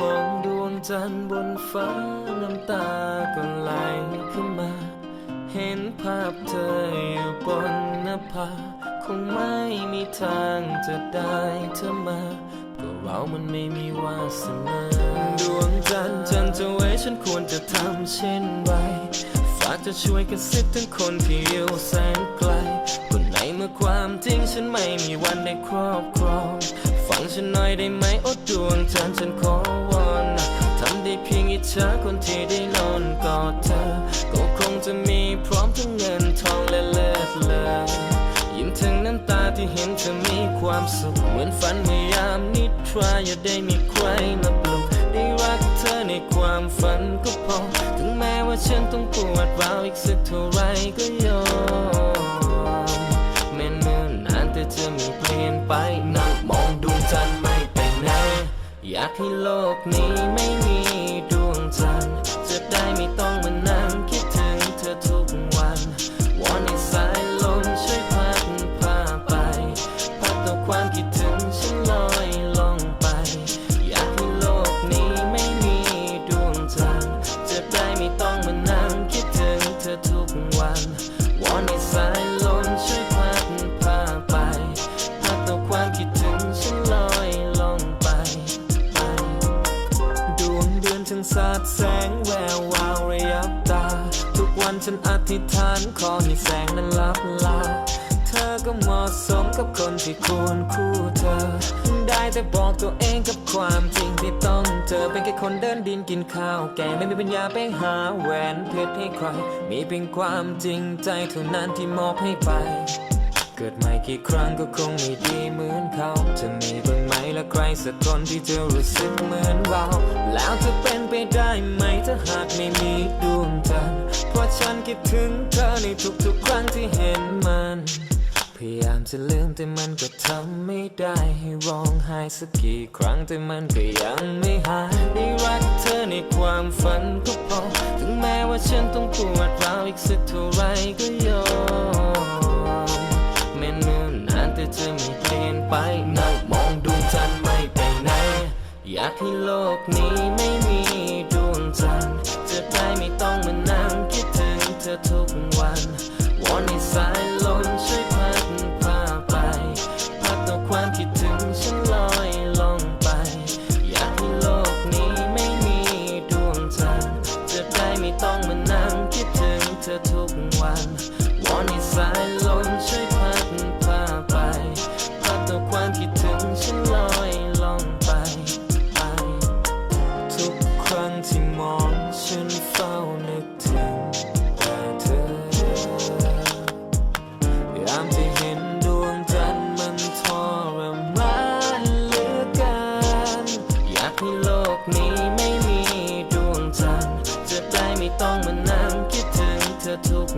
มองดวงจันทร์บนฟ้าน้ำตาก็ไหลขึ้นมา เห็นภาพเธออยู่บนหน้าผาคงไม่มีทางจะได้เธอมาก็เรามันไม่มีวาสนาดวงจันทร์จันทร์จะไว้ฉันควรจะทำเช่นไรฝากจะช่วยกระซิบถึงคนที่อยู่แสนไกลคนไหนเมื่อความจริงฉันไม่มีวันได้ครอบครอง งฉันหน่อยได้ไหมโอ้ดวงจันทร์ฉันขอวอนทำได้เพียงอิจฉาคนที่ได้นอนกอดเธอ ก็คงจะมีพร้อมทั้งเงินทองและเลิศเลอยิ้มถึงน้ำตาที่เห็นเธอมีความสุข เหมือนฝันเมื่อยามนิทราอย่าได้มีใครมาปลุกได้รักเธอในความฝันก็พอ ถึงแม้ว่าฉันต้องปวดร้าวอีกสักเท่าไรก็ยอม อยากให้โลกนี้ไม่มีดวงจันทร์ ฉันอธิษฐานขอให้แสงนั้นลับลา เธอก็เหมาะสมกับคนที่ควรคู่เธอ ได้แต่บอกตัวเองกับความจริงที่ต้องเจอเป็นแค่คนเดินดินกินข้าวแกไม่มีปัญญาไปหาแหวนเพชรให้ใคร มีเพียงความจริงใจเท่านั้นที่มอบให้ไป เกิดใหม่กี่ครั้งก็คงไม่ดีเหมือนเขาจะมีบ้างไหมและใครสักคนที่จะรู้สึกเหมือนเรา แล้วจะเป็นไปได้ไหมถ้าหากไม่มีดวงจันทร์เพราะฉันคิดถึงเธอในทุกๆครั้งที่เห็นมัน พยายามจะลืมแต่มันก็ทำไม่ได้ให้ร้องไห้สักกี่ครั้งแต่มันก็ยังไม่หายได้รักเธอในความฝันก็พอถึงแม้ว่าฉันต้องปวดร้าวอีกสักเท่าไร อยากให้โลกนี้ไม่มีดวงจันทร์จะได้ไม่ต้องมานั่งคิดถึงเธอทุกวันวอนให้สายลมช่วยพัดพาไป พัดเอาความคิดถึงฉันลอยลองไป อยากให้โลกนี้ไม่มีดวงจันทร์จะได้ไม่ต้องมานั่งคิดถึงเธอทุกวัน took